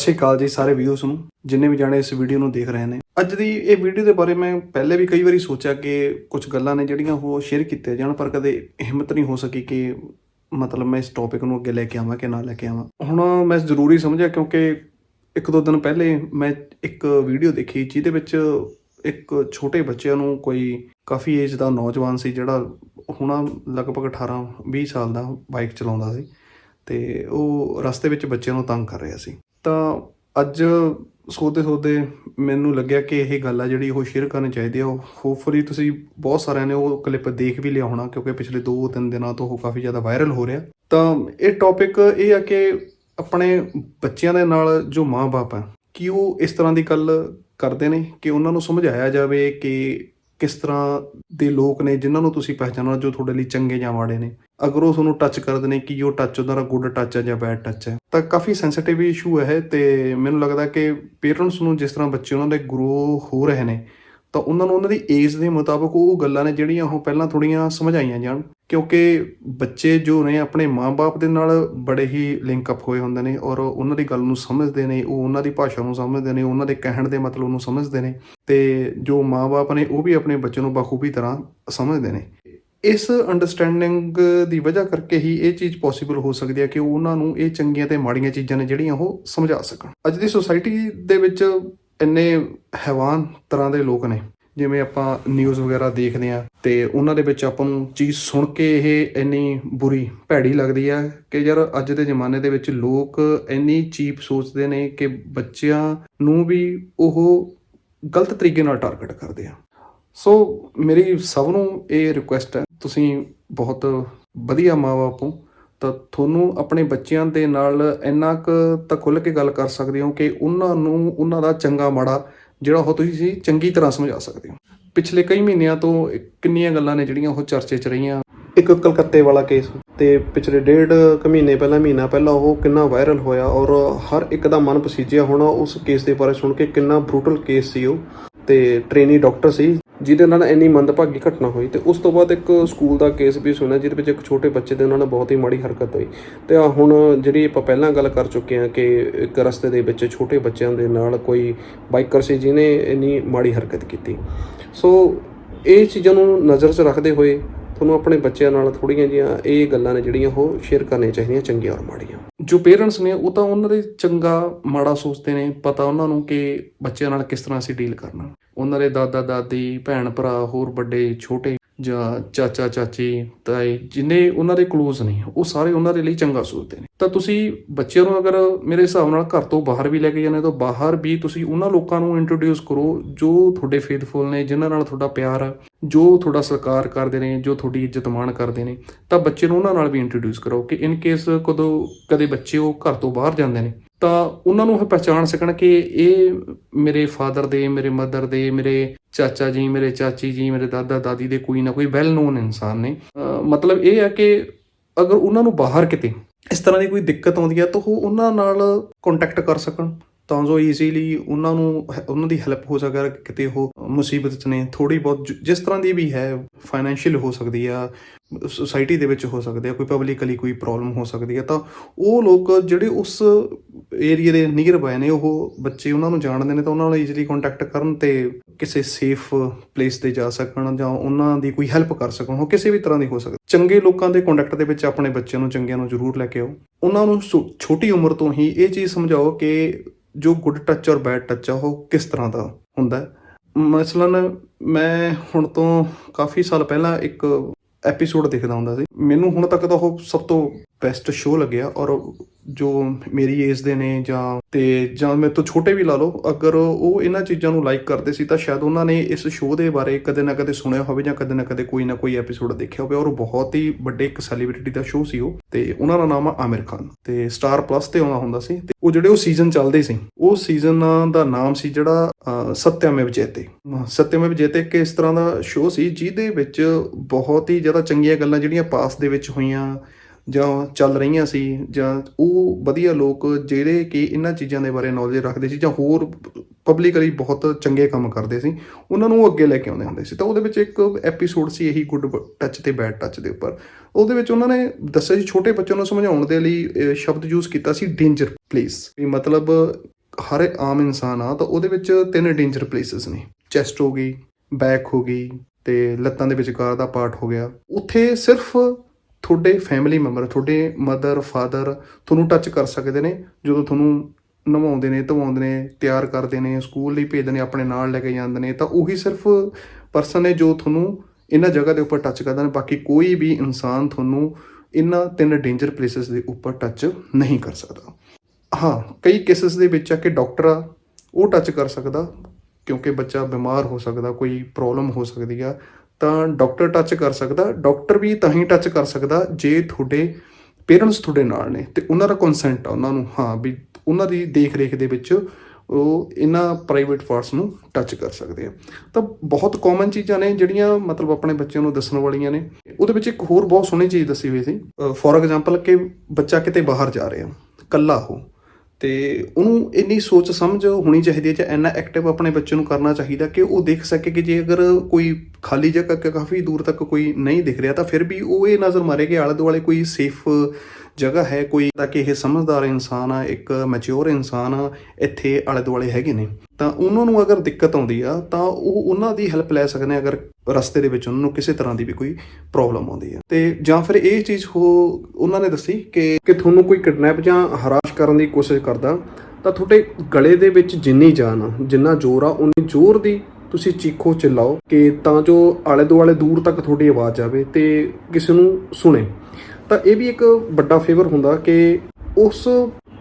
ਸਤਿ ਸ਼੍ਰੀ ਅਕਾਲ ਜੀ ਸਾਰੇ ਵਿਊਸ ਨੂੰ, ਜਿੰਨੇ ਵੀ ਜਾਣੇ ਇਸ ਵੀਡੀਓ ਨੂੰ ਦੇਖ ਰਹੇ ਨੇ। ਅੱਜ ਦੀ ਇਹ ਵੀਡੀਓ ਦੇ ਬਾਰੇ ਮੈਂ ਪਹਿਲੇ ਵੀ ਕਈ ਵਾਰੀ ਸੋਚਿਆ ਕਿ ਕੁਝ ਗੱਲਾਂ ਨੇ ਜਿਹੜੀਆਂ ਉਹ ਸ਼ੇਅਰ ਕੀਤੀਆਂ ਜਾਣ, ਪਰ ਕਦੇ ਹਿੰਮਤ ਨਹੀਂ ਹੋ ਸਕੀ ਕਿ ਮਤਲਬ ਮੈਂ ਇਸ ਟੌਪਿਕ ਨੂੰ ਅੱਗੇ ਲੈ ਕੇ ਆਵਾਂ ਕਿ ਨਾ ਲੈ ਕੇ ਆਵਾਂ। ਹੁਣ ਮੈਂ ਜ਼ਰੂਰੀ ਸਮਝਿਆ ਕਿਉਂਕਿ ਇੱਕ ਦੋ ਦਿਨ ਪਹਿਲੇ ਮੈਂ ਇੱਕ ਵੀਡੀਓ ਦੇਖੀ ਜਿਹਦੇ ਵਿੱਚ ਇੱਕ ਛੋਟੇ ਬੱਚਿਆਂ ਨੂੰ ਕੋਈ ਕਾਫੀ ਏਜ ਦਾ ਨੌਜਵਾਨ ਸੀ ਜਿਹੜਾ ਹੁਣ ਲਗਭਗ 18 20 ਸਾਲ ਦਾ ਬਾਈਕ ਚਲਾਉਂਦਾ ਸੀ ਤੇ ਉਹ ਰਸਤੇ ਵਿੱਚ ਬੱਚਿਆਂ ਨੂੰ ਤੰਗ ਕਰ ਰਿਹਾ ਸੀ। ਤਾਂ ਅੱਜ ਸੋਚਦੇ ਸੋਚਦੇ ਮੈਨੂੰ ਲੱਗਿਆ ਕਿ ਇਹ ਗੱਲ ਆ ਜਿਹੜੀ ਉਹ ਸ਼ੇਅਰ ਕਰਨੀ ਚਾਹੀਦੀ ਆ। ਹੋਪਫੁਲੀ ਤੁਸੀਂ ਬਹੁਤ ਸਾਰਿਆਂ ਨੇ ਉਹ ਕਲਿੱਪ ਦੇਖ ਵੀ ਲਿਆ ਹੋਣਾ, ਕਿਉਂਕਿ ਪਿਛਲੇ 2-3 ਦਿਨਾਂ ਤੋਂ ਉਹ ਕਾਫੀ ਜ਼ਿਆਦਾ ਵਾਇਰਲ ਹੋ ਰਿਹਾ। ਤਾਂ ਇਹ ਟੌਪਿਕ ਇਹ ਆ ਕਿ ਆਪਣੇ ਬੱਚਿਆਂ ਦੇ ਨਾਲ ਜੋ ਮਾਪੇ ਆ, ਕਿ ਉਹ ਇਸ ਤਰ੍ਹਾਂ ਦੀ ਗੱਲ ਕਰਦੇ ਨੇ ਕਿ ਉਹਨਾਂ ਨੂੰ ਸਮਝਾਇਆ ਜਾਵੇ ਕਿ ਕਿਸ ਤਰ੍ਹਾਂ ਦੇ ਲੋਕ ਨੇ ਜਿਨ੍ਹਾਂ ਨੂੰ ਤੁਸੀਂ ਪਹਿਚਾਨਣਾ ਜੋ ਤੁਹਾਡੇ ਲਈ ਚੰਗੇ ਜਾਂ ਮਾੜੇ ਨੇ? ਅਗਰ ਉਹ ਤੁਹਾਨੂੰ ਟੱਚ ਕਰਦੇ ਨੇ ਕਿ ਉਹ ਟੱਚ ਉਹਦਾ ਗੁੱਡ ਟੱਚ ਹੈ ਜਾਂ ਬੈਡ ਟੱਚ ਹੈ, ਤਾਂ ਕਾਫੀ ਸੈਂਸਿਟਿਵ ਇਸ਼ੂ ਹੈ ਤੇ ਮੈਨੂੰ ਲੱਗਦਾ ਕਿ ਪੇਰੈਂਟਸ ਨੂੰ ਜਿਸ ਤਰ੍ਹਾਂ ਬੱਚੇ ਉਹਨਾਂ ਦੇ ਗਰੋ ਹੋ ਰਹੇ ਨੇ ਤਾਂ ਉਹਨਾਂ ਨੂੰ ਉਹਨਾਂ ਦੀ ਏਜ ਦੇ ਮੁਤਾਬਕ ਉਹ ਗੱਲਾਂ ਨੇ ਜਿਹੜੀਆਂ ਉਹ ਪਹਿਲਾਂ ਥੋੜੀਆਂ ਸਮਝਾਈਆਂ ਜਾਣ, ਕਿਉਂਕਿ ਬੱਚੇ ਜੋ ਨੇ ਆਪਣੇ ਮਾਪੇ ਦੇ ਨਾਲ ਬੜੇ ਹੀ ਲਿੰਕ ਅਪ ਹੋਏ ਹੁੰਦੇ ਨੇ ਔਰ ਉਹਨਾਂ ਦੀ ਗੱਲ ਨੂੰ ਸਮਝਦੇ ਨੇ, ਉਹ ਉਹਨਾਂ ਦੀ ਭਾਸ਼ਾ ਨੂੰ ਸਮਝਦੇ ਨੇ, ਉਹਨਾਂ ਦੇ ਕਹਿਣ ਦੇ ਮਤਲਬ ਨੂੰ ਸਮਝਦੇ ਨੇ ਤੇ ਜੋ ਮਾਪੇ ਨੇ ਉਹ ਵੀ ਆਪਣੇ ਬੱਚੇ ਨੂੰ ਬਖੂਬੀ ਤਰ੍ਹਾਂ ਸਮਝਦੇ ਨੇ। ਇਸ ਅੰਡਰਸਟੈਂਡਿੰਗ ਦੀ ਵਜ੍ਹਾ ਕਰਕੇ ਹੀ ਇਹ ਚੀਜ਼ ਪੋਸੀਬਲ ਹੋ ਸਕਦੀ ਹੈ ਕਿ ਉਹਨਾਂ ਨੂੰ ਇਹ ਚੰਗੀਆਂ ਤੇ ਮਾੜੀਆਂ ਚੀਜ਼ਾਂ ਨੇ ਜਿਹੜੀਆਂ ਉਹ ਸਮਝਾ ਸਕਣ। ਅੱਜ ਦੀ ਸੋਸਾਇਟੀ ਦੇ ਵਿੱਚ ਇੰਨੇ ਹੈਵਾਨ ਤਰ੍ਹਾਂ ਦੇ ਲੋਕ ਨੇ, ਜਿਵੇਂ ਆਪਾਂ ਨਿਊਜ਼ ਵਗੈਰਾ ਦੇਖਦੇ ਆ ਤੇ ਉਹਨਾਂ ਦੇ ਵਿੱਚ ਆਪਾਂ ਨੂੰ ਚੀਜ਼ ਸੁਣ ਕੇ ਇਹ ਇੰਨੀ ਬੁਰੀ ਭੈੜੀ ਲੱਗਦੀ ਆ ਕਿ ਯਾਰ ਅੱਜ ਦੇ ਜ਼ਮਾਨੇ ਦੇ ਵਿੱਚ ਲੋਕ ਇੰਨੀ ਚੀਪ ਸੋਚਦੇ ਨੇ ਕਿ ਬੱਚਿਆਂ ਨੂੰ ਵੀ ਉਹ ਗਲਤ ਤਰੀਕੇ ਨਾਲ ਟਾਰਗੇਟ ਕਰਦੇ ਆ। ਸੋ ਮੇਰੀ ਸਭ ਨੂੰ ਇਹ ਰਿਕੁਐਸਟ ਹੈ, ਤੁਸੀਂ ਬਹੁਤ ਵਧੀਆ ਮਾਂ-ਬਾਪ ਹੋ। ਤਾਂ ਤੁਹਾਨੂੰ ਆਪਣੇ ਬੱਚਿਆਂ ਦੇ ਨਾਲ ਇੰਨਾ ਕੁ ਤਾਂ ਖੁੱਲ੍ਹ ਕੇ ਗੱਲ ਕਰ ਸਕਦੇ ਹੋ ਕਿ ਉਹਨਾਂ ਨੂੰ, ਉਹਨਾਂ ਦਾ ਚੰਗਾ ਮਾੜਾ ਜਿਹੜਾ ਉਹ ਤੁਸੀਂ ਚੰਗੀ ਤਰ੍ਹਾਂ ਸਮਝਾ ਸਕਦੇ ਹੋ। ਪਿਛਲੇ ਕਈ ਮਹੀਨਿਆਂ ਤੋਂ ਕਿੰਨੀਆਂ ਗੱਲਾਂ ਨੇ ਜਿਹੜੀਆਂ ਉਹ ਚਰਚੇ 'ਚ ਰਹੀਆਂ। ਇੱਕ ਕਲਕੱਤੇ ਵਾਲਾ ਕੇਸ ਤੇ ਪਿਛਲੇ ਡੇਢ ਕੁ ਮਹੀਨੇ ਪਹਿਲਾਂ, ਮਹੀਨਾ ਪਹਿਲਾਂ ਉਹ ਕਿੰਨਾ ਵਾਇਰਲ ਹੋਇਆ ਔਰ ਹਰ ਇੱਕ ਦਾ ਮਨ ਪਸੀਜਿਆ ਹੋਣਾ ਉਸ ਕੇਸ ਦੇ ਬਾਰੇ ਸੁਣ ਕੇ ਕਿੰਨਾ ਬਰੂਟਲ ਕੇਸ ਸੀ ਉਹ। ਤੇ ਟ੍ਰੇਨੀ ਡਾਕਟਰ ਸੀ। ਜਿਹਦੇ ਨਾਲ ਇੰਨੀ ਮੰਦਭਾਗੀ ਘਟਨਾ ਹੋਈ ਤੇ ਉਸ ਤੋਂ ਬਾਅਦ ਇੱਕ ਸਕੂਲ ਦਾ ਕੇਸ ਵੀ ਸੁਣਿਆ, ਜਿਹਦੇ ਵਿੱਚ ਇੱਕ ਛੋਟੇ ਬੱਚੇ ਦੇ ਉਹਨਾਂ ਨਾਲ ਬਹੁਤ ਹੀ ਮਾੜੀ ਹਰਕਤ ਹੋਈ। ਤੇ ਆ ਹੁਣ ਜਿਹੜੀ ਆਪਾਂ ਪਹਿਲਾਂ ਗੱਲ ਕਰ ਚੁੱਕੇ ਹਾਂ ਕਿ ਇੱਕ ਰਸਤੇ ਦੇ ਵਿੱਚ ਛੋਟੇ ਬੱਚਿਆਂ ਦੇ ਨਾਲ ਕੋਈ ਬਾਈਕਰ ਸੀ ਜਿਹਨੇ ਇੰਨੀ ਮਾੜੀ ਹਰਕਤ ਕੀਤੀ। ਸੋ ਇਹ ਚੀਜ਼ਾਂ ਨੂੰ ਨਜ਼ਰ 'ਚ ਰੱਖਦੇ ਹੋਏ ਤੁਹਾਨੂੰ ਆਪਣੇ ਬੱਚਿਆਂ ਨਾਲ ਥੋੜੀਆਂ ਜੀਆਂ ਇਹ ਗੱਲਾਂ ਨੇ ਜਿਹੜੀਆਂ ਉਹ ਸ਼ੇਅਰ ਕਰਨੀਆਂ ਚਾਹੀਦੀਆਂ ਚੰਗੀਆਂ ਔਰ ਮਾੜੀਆਂ। ਜੋ ਪੇਰੈਂਟਸ ਨੇ ਉਹ ਤਾਂ ਉਹਨਾਂ ਦੇ ਚੰਗਾ ਮਾੜਾ ਸੋਚਦੇ ਨੇ, ਪਤਾ ਉਹਨਾਂ ਨੂੰ ਕਿ ਬੱਚਿਆਂ ਨਾਲ ਕਿਸ ਤਰ੍ਹਾਂ ਅਸੀਂ ਡੀਲ ਕਰਨਾ। ਉਹਨਾਂ ਦੇ ਦਾਦਾ, ਦਾਦੀ, ਭੈਣ ਭਰਾ, ਹੋਰ ਵੱਡੇ, ਛੋਟੇ ਜਾਂ ਚਾਚਾ, ਚਾਚੀ, ਤਾਏ, ਜਿੰਨੇ ਉਹਨਾਂ ਦੇ ক্লোਜ਼ ਨੇ, ਉਹ ਸਾਰੇ ਉਹਨਾਂ ਦੇ ਲਈ ਚੰਗਾ ਸੋਚਦੇ ਨੇ। ਤਾਂ ਤੁਸੀਂ ਬੱਚਿਆਂ ਨੂੰ ਅਗਰ ਮੇਰੇ ਹਿਸਾਬ ਨਾਲ ਘਰ ਤੋਂ ਬਾਹਰ ਵੀ ਲੈ ਕੇ ਜਾਂਦੇ ਤਾਂ ਬਾਹਰ ਵੀ ਤੁਸੀਂ ਉਹਨਾਂ ਲੋਕਾਂ ਨੂੰ ਇੰਟਰੋਡਿਊਸ ਕਰੋ ਜੋ ਤੁਹਾਡੇ ਫੇਥਫੁਲ ਨੇ, ਜਿਨ੍ਹਾਂ ਨਾਲ ਤੁਹਾਡਾ ਪਿਆਰ ਆ, ਜੋ ਤੁਹਾਡਾ ਸਤਿਕਾਰ ਕਰਦੇ ਨੇ, ਜੋ ਤੁਹਾਡੀ ਇੱਜ਼ਤ ਮਾਣ ਕਰਦੇ ਨੇ। ਤਾਂ ਬੱਚੇ ਨੂੰ ਉਹਨਾਂ ਨਾਲ ਵੀ ਇੰਟਰੋਡਿਊਸ ਕਰੋ ਕਿ ਇਨ ਕੇਸ ਕਦੋਂ ਕਦੇ ਬੱਚੇ ਉਹ ਘਰ ਤੋਂ ਬਾਹਰ ਜਾਂਦੇ ਨੇ ਤਾਂ ਉਹਨਾਂ ਨੂੰ ਇਹ ਪਹਿਚਾਣ ਸਕਣ ਕਿ ਇਹ ਮੇਰੇ ਫਾਦਰ ਦੇ, ਮੇਰੇ ਮਦਰ ਦੇ, ਮੇਰੇ ਚਾਚਾ ਜੀ, ਮੇਰੇ ਚਾਚੀ ਜੀ, ਮੇਰੇ ਦਾਦਾ ਦਾਦੀ ਦੇ ਕੋਈ ਨਾ ਕੋਈ ਵੈਲ ਨੋਨ ਇਨਸਾਨ ਨੇ। ਮਤਲਬ ਇਹ ਹੈ ਕਿ ਅਗਰ ਉਹਨਾਂ ਨੂੰ ਬਾਹਰ ਕਿਤੇ ਇਸ ਤਰ੍ਹਾਂ ਦੀ ਕੋਈ ਦਿੱਕਤ ਆਉਂਦੀ ਹੈ ਤਾਂ ਉਹ ਉਹਨਾਂ ਨਾਲ ਕੰਟੈਕਟ ਕਰ ਸਕਣ। ਤਾਂ ਜੋ ਈਜ਼ੀਲੀ ਉਹਨਾਂ ਨੂੰ ਉਹਨਾਂ ਦੀ ਹੈਲਪ ਹੋ ਸਕੇ ਕਿਤੇ ਉਹ ਮੁਸੀਬਤ 'ਚ ਨੇ ਥੋੜੀ ਬਹੁਤ ਜ- ਜਿਸ ਤਰ੍ਹਾਂ ਦੀ ਵੀ ਹੈ ਫਾਈਨੈਂਸ਼ੀਅਲ ਹੋ ਸਕਦੀ ਆ ਸੋਸਾਇਟੀ ਦੇ ਵਿੱਚ ਹੋ ਸਕਦੇ ਆ, ਕੋਈ ਪਬਲਿਕਲੀ ਕੋਈ ਪ੍ਰੋਬਲਮ ਹੋ ਸਕਦੀ ਹੈ ਤਾਂ ਉਹ ਲੋਕ ਜਿਹੜੇ ਉਸ ਏਰੀਆ ਦੇ ਨੀਅਰ ਬਾਏ ਨੇ, ਉਹ ਬੱਚੇ ਉਹਨਾਂ ਨੂੰ ਜਾਣਦੇ ਨੇ, ਤਾਂ ਉਹਨਾਂ ਨਾਲ ਈਜ਼ੀਲੀ ਕੰਟੈਕਟ ਕਰਨ ਤੇ ਕਿਸੇ ਸੇਫ ਪਲੇਸ ਤੇ ਜਾ ਸਕਣ ਜਾਂ ਉਹਨਾਂ ਦੀ ਕੋਈ ਹੈਲਪ ਕਰ ਸਕਣ, ਉਹ ਕਿਸੇ ਵੀ ਤਰ੍ਹਾਂ ਦੀ ਹੋ ਸਕਦੀ। ਚੰਗੇ ਲੋਕਾਂ ਦੇ ਕੰਟੈਕਟ ਦੇ ਵਿੱਚ ਆਪਣੇ ਬੱਚਿਆਂ ਨੂੰ, ਚੰਗਿਆਂ ਨੂੰ ਜ਼ਰੂਰ ਲੈ ਕੇ ਆਓ। ਉਹਨਾਂ ਨੂੰ ਛੋ- ਛੋਟੀ ਉਮਰ ਤੋਂ ਹੀ ਇਹ ਚੀਜ਼ ਸਮਝਾਓ ਕਿ ਜੋ ਗੁੱਡ ਟੱਚ ਔਰ ਬੈਡ ਟੱਚ ਆ, ਉਹ ਕਿਸ ਤਰ੍ਹਾਂ ਦਾ ਹੁੰਦਾ ਹੈ? ਮਸਲਨ ਮੈਂ ਹੁਣ ਤੋਂ ਕਾਫੀ ਸਾਲ ਪਹਿਲਾਂ ਇੱਕ ਐਪੀਸੋਡ ਦੇਖਦਾ ਹੁੰਦਾ ਸੀ। ਮੈਨੂੰ ਹੁਣ ਤੱਕ ਤਾਂ ਉਹ ਸਭ ਤੋਂ ਬੈਸਟ ਸ਼ੋਅ ਲੱਗਿਆ ਔਰ ਜੋ ਮੇਰੀ ਏਜ ਦੇ ਨੇ ਜਾਂ ਤੇ ਜਾਂ ਮੇਰੇ ਤੋਂ ਛੋਟੇ ਵੀ ਲਾ ਲਓ ਅਗਰ ਉਹ ਇਹਨਾਂ ਚੀਜ਼ਾਂ ਨੂੰ ਲਾਈਕ ਕਰਦੇ ਸੀ ਤਾਂ ਸ਼ਾਇਦ ਉਹਨਾਂ ਨੇ ਇਸ ਸ਼ੋਅ ਦੇ ਬਾਰੇ ਕਦੇ ਨਾ ਕਦੇ ਸੁਣਿਆ ਹੋਵੇ ਜਾਂ ਕਦੇ ਨਾ ਕਦੇ ਕੋਈ ਨਾ ਕੋਈ ਐਪੀਸੋਡ ਦੇਖਿਆ ਹੋਵੇ ਔਰ ਉਹ ਬਹੁਤ ਹੀ ਵੱਡੇ ਇੱਕ ਸੈਲੀਬ੍ਰਿਟੀ ਦਾ ਸ਼ੋਅ ਸੀ ਉਹ ਤੇ ਉਹਨਾਂ ਦਾ ਨਾਮ ਆ ਆਮਿਰ ਖਾਨ ਤੇ ਸਟਾਰ ਪਲੱਸ ਤੇ ਆਉਣਾ ਹੁੰਦਾ ਸੀ ਤੇ ਉਹ ਜਿਹੜੇ ਉਹ ਸੀਜ਼ਨ ਚੱਲਦੇ ਸੀ ਉਹ ਸੀਜ਼ਨ ਦਾ ਨਾਮ ਸੀ ਜਿਹੜਾ ਅਹ, ਸੱਤਿਆਮੇਵ ਜੈਤੇ ਸੱਤਿਆਮੇਵ ਜੈਤੇ ਇੱਕ ਇਸ ਤਰ੍ਹਾਂ ਦਾ ਸ਼ੋਅ ਸੀ ਜਿਹਦੇ ਵਿੱਚ ਬਹੁਤ ਹੀ ਜ਼ਿਆਦਾ ਚੰਗੀਆਂ ਗੱਲਾਂ ਜਿਹੜੀਆਂ ਪਾਸ ਦੇ ਵਿੱਚ ਹੋਈਆਂ ਜਾਂ ਚੱਲ ਰਹੀਆਂ ਸੀ, ਜਾਂ ਉਹ ਵਧੀਆ ਲੋਕ ਜਿਹੜੇ ਕਿ ਇਹਨਾਂ ਚੀਜ਼ਾਂ ਦੇ ਬਾਰੇ ਨੌਲੇਜ ਰੱਖਦੇ ਸੀ, ਜਾਂ ਹੋਰ ਪਬਲਿਕਲੀ ਬਹੁਤ ਚੰਗੇ ਕੰਮ ਕਰਦੇ ਸੀ, ਉਹਨਾਂ ਨੂੰ ਅੱਗੇ ਲੈ ਕੇ ਆਉਂਦੇ ਹੁੰਦੇ ਸੀ। ਤਾਂ ਉਹਦੇ ਵਿੱਚ ਇੱਕ ਐਪੀਸੋਡ ਸੀ ਇਹੀ ਗੁੱਡ ਟੱਚ ਤੇ ਬੈਡ ਟੱਚ ਦੇ ਉੱਪਰ। ਉਹਦੇ ਵਿੱਚ ਉਹਨਾਂ ਨੇ ਦੱਸਿਆ ਸੀ, ਛੋਟੇ ਬੱਚਿਆਂ ਨੂੰ ਸਮਝਾਉਣ ਦੇ ਲਈ ਸ਼ਬਦ ਯੂਜ਼ ਕੀਤਾ ਸੀ ਡੇਂਜਰ ਪਲੇਸ ਵੀ ਮਤਲਬ ਹਰ ਆਮ ਇਨਸਾਨ ਆ, ਤਾਂ ਉਹਦੇ ਵਿੱਚ ਤਿੰਨ ਡੇਂਜਰ ਪਲੇਸਸ ਨੇ। ਚੈਸਟ ਹੋ ਗਈ ਬੈਕ ਹੋ ਗਈ, ਤੇ ਲੱਤਾਂ ਦੇ ਵਿਚਕਾਰ ਦਾ ਪਾਰਟ ਹੋ ਗਿਆ। ਉੱਥੇ ਸਿਰਫ ਤੁਹਾਡੇ ਫੈਮਿਲੀ ਮੈਂਬਰ ਤੁਹਾਡੇ ਮਦਰ ਫਾਦਰ ਤੁਹਾਨੂੰ ਟੱਚ ਕਰ ਸਕਦੇ ਨੇ, ਜਦੋਂ ਤੁਹਾਨੂੰ ਨਵਾਉਂਦੇ ਨੇ, ਧਵਾਉਂਦੇ ਨੇ, ਤਿਆਰ ਕਰਦੇ ਨੇ ਸਕੂਲ ਲਈ ਭੇਜਦੇ ਨੇ, ਆਪਣੇ ਨਾਲ ਲੈ ਕੇ ਜਾਂਦੇ ਨੇ, ਤਾਂ ਉਹੀ ਸਿਰਫ ਪਰਸਨ ਨੇ ਜੋ ਤੁਹਾਨੂੰ ਇਹਨਾਂ ਜਗ੍ਹਾ ਦੇ ਉੱਪਰ ਟੱਚ ਕਰਦਾ ਨੇ, ਬਾਕੀ ਕੋਈ ਵੀ ਇਨਸਾਨ ਤੁਹਾਨੂੰ ਇਹਨਾਂ ਤਿੰਨ ਡੇਂਜਰ ਪਲੇਸਸ ਦੇ ਉੱਪਰ ਟੱਚ ਨਹੀਂ ਕਰ ਸਕਦਾ। ਹਾਂ, ਕਈ ਕੇਸਸ ਦੇ ਵਿੱਚ ਆ ਕਿ ਡਾਕਟਰ ਆ, ਉਹ ਟੱਚ ਕਰ ਸਕਦਾ, ਕਿਉਂਕਿ ਬੱਚਾ ਬਿਮਾਰ ਹੋ ਸਕਦਾ, ਕੋਈ ਪ੍ਰੋਬਲਮ ਹੋ ਸਕਦੀ ਆ ਤਾਂ ਡਾਕਟਰ ਟੱਚ ਕਰ ਸਕਦਾ, ਡਾਕਟਰ ਵੀ ਤਾਂ ਹੀ ਟੱਚ ਕਰ ਸਕਦਾ ਜੇ ਤੁਹਾਡੇ ਪੇਰੈਂਟਸ ਤੁਹਾਡੇ ਨਾਲ ਨੇ ਤੇ ਉਹਨਾਂ ਦਾ ਕੰਸੈਂਟ ਆ ਉਹਨਾਂ ਨੂੰ, ਹਾਂ ਵੀ ਉਹਨਾਂ ਦੀ ਦੇਖ ਰੇਖ ਦੇ ਵਿੱਚ ਉਹ ਇਹਨਾਂ ਪ੍ਰਾਈਵੇਟ ਪਾਰਟਸ ਨੂੰ ਟੱਚ ਕਰ ਸਕਦੇ ਆ। ਤਾਂ ਬਹੁਤ ਕਾਮਨ ਚੀਜ਼ਾਂ ਨੇ ਜਿਹੜੀਆਂ ਮਤਲਬ ਆਪਣੇ ਬੱਚਿਆਂ ਨੂੰ ਦੱਸਣ ਵਾਲੀਆਂ ਨੇ। ਉਹਦੇ ਵਿੱਚ ਇੱਕ ਹੋਰ ਬਹੁਤ ਸੋਹਣੀ ਚੀਜ਼ ਦੱਸੀ ਹੋਈ ਸੀ। ਫੋਰ ਐਗਜ਼ਾਮਪਲ ਕਿ ਬੱਚਾ ਕਿਤੇ ਬਾਹਰ ਜਾ ਰਿਹਾ ਕੱਲਾ ਹੋ ਤੇ ਉਹਨੂੰ ਇੰਨੀ ਸੋਚ ਸਮਝ ਹੋਣੀ ਚਾਹੀਦੀ ਹੈ ਜਾਂ ਇੰਨਾ ਐਕਟਿਵ ਆਪਣੇ ਬੱਚੇ ਨੂੰ ਕਰਨਾ ਚਾਹੀਦਾ ਕਿ ਉਹ ਦੇਖ ਸਕੇ ਕਿ ਜੇ ਅਗਰ ਕੋਈ ਖਾਲੀ ਜਗ੍ਹਾ ਕਾਫੀ ਦੂਰ ਤੱਕ ਕੋਈ ਨਹੀਂ ਦਿਖ ਰਿਹਾ ਤਾਂ ਫਿਰ ਵੀ ਉਹ ਇਹ ਨਜ਼ਰ ਮਾਰੇ ਕਿ ਆਲੇ ਦੁਆਲੇ ਕੋਈ ਸੇਫ ਜਗ੍ਹਾ ਹੈ ਕੋਈ ਤਾਂ ਕਿ ਇਹ ਸਮਝਦਾਰ ਇਨਸਾਨ ਆ, ਇੱਕ ਮੈਚੁਰ ਇਨਸਾਨ ਆ, ਇੱਥੇ ਆਲੇ ਦੁਆਲੇ ਹੈਗੇ ਨੇ। ਤਾਂ ਉਹਨਾਂ ਨੂੰ ਅਗਰ ਦਿੱਕਤ ਆਉਂਦੀ ਆ, ਤਾਂ ਉਹ ਉਹਨਾਂ ਦੀ ਹੈਲਪ ਲੈ ਸਕਦੇ ਆ ਅਗਰ ਰਸਤੇ ਦੇ ਵਿੱਚ ਉਹਨਾਂ ਨੂੰ ਕਿਸੇ ਤਰ੍ਹਾਂ ਦੀ ਵੀ ਕੋਈ ਪ੍ਰੋਬਲਮ ਆਉਂਦੀ ਹੈ ਤੇ ਜਾਂ ਫਿਰ ਇਹ ਚੀਜ਼ ਹੋ, ਉਹਨਾਂ ਨੇ ਦੱਸੀ ਕਿ ਕਿ ਤੁਹਾਨੂੰ ਕੋਈ ਕਿਡਨੈਪ ਜਾਂ ਹਰਾਸ਼ ਕਰਨ ਦੀ ਕੋਸ਼ਿਸ਼ ਕਰਦਾ, ਤਾਂ ਤੁਹਾਡੇ ਗਲੇ ਦੇ ਵਿੱਚ ਜਿੰਨੀ ਜਾਨ ਆ, ਜਿੰਨਾ ਜ਼ੋਰ ਆ, ਉਨੀ ਜ਼ੋਰ ਦੀ ਤੁਸੀਂ ਚੀਖੋ ਚਿল্ਲਾਓ ਕਿ ਤਾਂ ਜੋ ਆਲੇ ਦੁਆਲੇ ਦੂਰ ਤੱਕ ਤੁਹਾਡੀ ਆਵਾਜ਼ ਆਵੇ ਤੇ ਕਿਸੇ ਨੂੰ ਸੁਣੇ। ਤਾਂ ਇਹ ਵੀ ਇੱਕ ਵੱਡਾ ਫੇਵਰ ਹੁੰਦਾ ਕਿ ਉਸ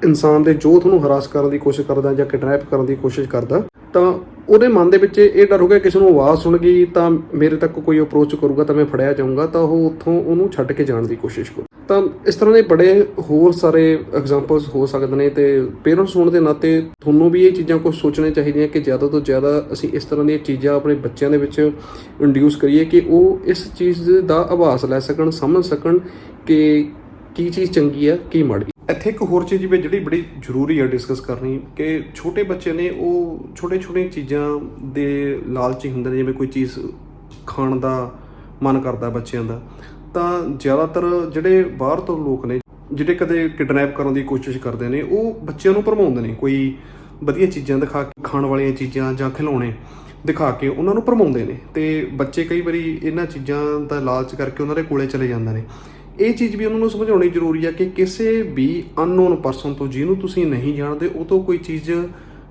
ਇਨਸਾਨ ਦੇ ਜੋ ਤੁਹਾਨੂੰ ਹਰਾਸ ਕਰਨ ਦੀ ਕੋਸ਼ਿਸ਼ ਕਰਦਾ ਜਾਂ ਕਿਡਨੈਪ ਕਰਨ ਦੀ ਕੋਸ਼ਿਸ਼ ਕਰਦਾ, ਤਾਂ ਉਹਦੇ ਮਨ ਦੇ ਵਿੱਚ ਇਹ ਡਰ ਹੋ ਗਿਆ ਕਿਸੇ ਨੂੰ ਆਵਾਜ਼ ਸੁਣ ਗਈ ਤਾਂ ਮੇਰੇ ਤੱਕ ਕੋਈ ਅਪਰੋਚ ਕਰੂਗਾ ਤਾਂ ਮੈਂ ਫੜਿਆ ਜਾਊਂਗਾ, ਤਾਂ ਉਹ ਉੱਥੋਂ ਉਹਨੂੰ ਛੱਡ ਕੇ ਜਾਣ ਦੀ ਕੋਸ਼ਿਸ਼ ਕਰੂ ਤਾਂ ਇਸ ਤਰ੍ਹਾਂ ਦੇ ਬੜੇ ਹੋਰ ਸਾਰੇ ਐਗਜ਼ਾਮਪਲਸ ਹੋ ਸਕਦੇ ਨੇ ਤੇ ਪੇਰੈਂਟਸ ਹੋਣ ਦੇ ਨਾਤੇ ਤੁਹਾਨੂੰ ਵੀ ਇਹ ਚੀਜ਼ਾਂ ਕੁਝ ਸੋਚਣੀਆਂ ਚਾਹੀਦੀਆਂ ਕਿ ਜ਼ਿਆਦਾ ਤੋਂ ਜ਼ਿਆਦਾ ਅਸੀਂ ਇਸ ਤਰ੍ਹਾਂ ਦੀਆਂ ਚੀਜ਼ਾਂ ਆਪਣੇ ਬੱਚਿਆਂ ਦੇ ਵਿੱਚ ਇੰਡਿਊਸ ਕਰੀਏ ਕਿ ਉਹ ਇਸ ਚੀਜ਼ ਦਾ ਆਭਾਸ ਲੈ ਸਕਣ, ਸਮਝ ਸਕਣ ਕਿ ਕੀ ਚੀਜ਼ ਚੰਗੀ ਆ ਕੀ ਮਾੜੀ ਇੱਥੇ ਇੱਕ ਹੋਰ ਚੀਜ਼ ਵੀ ਜਿਹੜੀ ਬੜੀ ਜ਼ਰੂਰੀ ਹੈ ਡਿਸਕਸ ਕਰਨੀ ਕਿ ਛੋਟੇ ਬੱਚੇ ਨੇ ਉਹ ਛੋਟੇ ਛੋਟੇ ਚੀਜ਼ਾਂ ਦੇ ਲਾਲਚੀ ਹੁੰਦੇ ਨੇ, ਜਿਵੇਂ ਕੋਈ ਚੀਜ਼ ਖਾਣ ਦਾ ਮਨ ਕਰਦਾ ਬੱਚਿਆਂ ਦਾ। ਤਾਂ ਜ਼ਿਆਦਾਤਰ ਜਿਹੜੇ ਬਾਹਰ ਤੋਂ ਲੋਕ ਨੇ, ਜਿਹੜੇ ਕਦੇ ਕਿਡਨੈਪ ਕਰਨ ਦੀ ਕੋਸ਼ਿਸ਼ ਕਰਦੇ ਨੇ, ਉਹ ਬੱਚਿਆਂ ਨੂੰ ਭਰਮਾਉਂਦੇ ਨੇ, ਕੋਈ ਵਧੀਆ ਚੀਜ਼ਾਂ ਦਿਖਾ ਕੇ, ਖਾਣ ਵਾਲੀਆਂ ਚੀਜ਼ਾਂ ਜਾਂ ਖਿਡੌਣੇ ਦਿਖਾ ਕੇ ਉਹਨਾਂ ਨੂੰ ਭਰਮਾਉਂਦੇ ਨੇ। ਤੇ ਬੱਚੇ ਕਈ ਵਾਰੀ ਇਹਨਾਂ ਚੀਜ਼ਾਂ ਦਾ ਲਾਲਚ ਕਰਕੇ ਉਹਨਾਂ ਦੇ ਕੋਲੇ ਚਲੇ ਜਾਂਦੇ ਨੇ। ਇਹ ਚੀਜ਼ ਵੀ ਉਹਨਾਂ ਨੂੰ ਸਮਝਾਉਣੀ ਜ਼ਰੂਰੀ ਹੈ ਕਿ ਕਿਸੇ ਵੀ ਅਨਨੋਨ ਪਰਸਨ ਤੋਂ ਜਿਹਨੂੰ ਤੁਸੀਂ ਨਹੀਂ ਜਾਣਦੇ, ਉਹ ਤੋਂ ਕੋਈ ਚੀਜ਼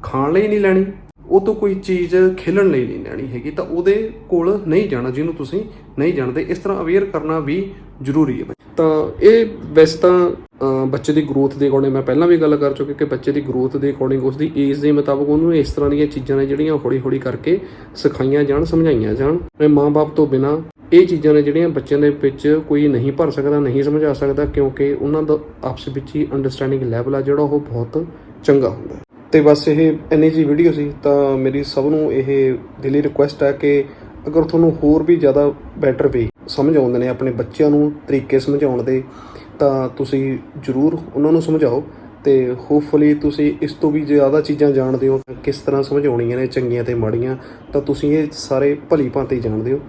ਖਾਣ ਲਈ ਨਹੀਂ ਲੈਣੀ ਉਹ ਤੋਂ ਕੋਈ ਚੀਜ਼ ਖੇਲਣ ਲਈ ਨਹੀਂ ਲੈਣੀ ਹੈਗੀ, ਤਾਂ ਉਹਦੇ ਕੋਲ ਨਹੀਂ ਜਾਣਾ, ਜਿਹਨੂੰ ਤੁਸੀਂ ਨਹੀਂ ਜਾਣਦੇ, ਇਸ ਤਰ੍ਹਾਂ ਅਵੇਅਰ ਕਰਨਾ ਵੀ ਜ਼ਰੂਰੀ ਹੈ। ਤਾਂ ਇਹ ਵੈਸੇ ਤਾਂ ਬੱਚੇ ਦੀ ਗਰੋਥ ਦੇ ਅਕੋਰਡਿੰਗ ਮੈਂ ਪਹਿਲਾਂ ਵੀ ਗੱਲ ਕਰ ਚੁੱਕਿਆ ਕਿ ਬੱਚੇ ਦੀ ਗਰੋਥ ਦੇ ਅਕੋਰਡਿੰਗ ਉਸ ਦੀ ਏਜ ਦੇ ਮੁਤਾਬਕ ਉਹਨੂੰ ਇਸ ਤਰ੍ਹਾਂ ਦੀਆਂ ਚੀਜ਼ਾਂ ਨੇ ਜਿਹੜੀਆਂ ਹੌਲੀ ਹੌਲੀ ਕਰਕੇ ਸਿਖਾਈਆਂ ਜਾਣ, ਸਮਝਾਈਆਂ ਜਾਣ। ਤੇ ਮਾਂ-ਬਾਪ ਤੋਂ ਬਿਨਾ ਇਹ ਚੀਜ਼ਾਂ ਨੇ ਜਿਹੜੀਆਂ ਬੱਚਿਆਂ ਦੇ ਵਿੱਚ ਕੋਈ ਨਹੀਂ ਭਰ ਸਕਦਾ, ਨਹੀਂ ਸਮਝਾ ਸਕਦਾ, ਕਿਉਂਕਿ ਉਹਨਾਂ ਦਾ ਆਪਸ ਵਿੱਚ ਹੀ ਅੰਡਰਸਟੈਂਡਿੰਗ ਲੈਵਲ ਆ ਜਿਹੜਾ ਉਹ ਬਹੁਤ ਚੰਗਾ ਹੁੰਦਾ। ਤੇ ਬਸ ਇਹ ਇੰਨੀ ਜੀ ਵੀਡੀਓ ਸੀ, ਤਾਂ ਮੇਰੀ ਸਭ ਨੂੰ ਇਹ ਦਿਲੀ ਰਿਕੁਐਸਟ ਹੈ ਕਿ ਅਗਰ ਤੁਹਾਨੂੰ ਹੋਰ ਵੀ ਜ਼ਿਆਦਾ ਬੈਟਰ ਵੇ ਸਮਝ ਆਉਂਦੇ ਨੇ ਆਪਣੇ ਬੱਚਿਆਂ ਨੂੰ ਤਰੀਕੇ ਸਮਝਾਉਣ ਦੇ, ਤਾਂ ਤੁਸੀਂ ਜਰੂਰ ਉਹਨਾਂ ਨੂੰ ਸਮਝਾਓ ਤੇ ਹੋਪਫੁਲੀ ਤੁਸੀਂ ਇਸ ਤੋਂ ਵੀ ਜ਼ਿਆਦਾ ਚੀਜ਼ਾਂ ਜਾਣਦੇ ਹੋ ਕਿਸ ਤਰ੍ਹਾਂ ਸਮਝਾਉਣੀਆਂ ਨੇ ਚੰਗੀਆਂ ਤੇ ਮਾੜੀਆਂ, ਤਾਂ ਤੁਸੀਂ ਇਹ ਸਾਰੇ ਭਲੀ ਭਾਂਤੀ ਜਾਣਦੇ ਹੋ।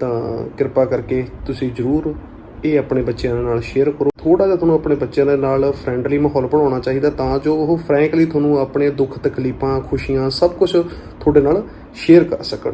ਤਾਂ ਕਿਰਪਾ ਕਰਕੇ ਤੁਸੀਂ ਜਰੂਰ ਇਹ ਆਪਣੇ ਬੱਚਿਆਂ ਦੇ ਨਾਲ ਸ਼ੇਅਰ ਕਰੋ। ਥੋੜਾ ਜਿਹਾ ਤੁਹਾਨੂੰ ਆਪਣੇ ਬੱਚਿਆਂ ਦੇ ਨਾਲ ਫਰੈਂਡਲੀ ਮਾਹੌਲ ਬਣਾਉਣਾ ਚਾਹੀਦਾ ਤਾਂ ਜੋ ਉਹ ਫਰੈਂਕਲੀ ਤੁਹਾਨੂੰ ਆਪਣੇ ਦੁੱਖ ਤਕਲੀਫਾਂ, ਖੁਸ਼ੀਆਂ ਸਭ ਕੁਝ ਤੁਹਾਡੇ ਨਾਲ ਸ਼ੇਅਰ ਕਰ ਸਕਣ।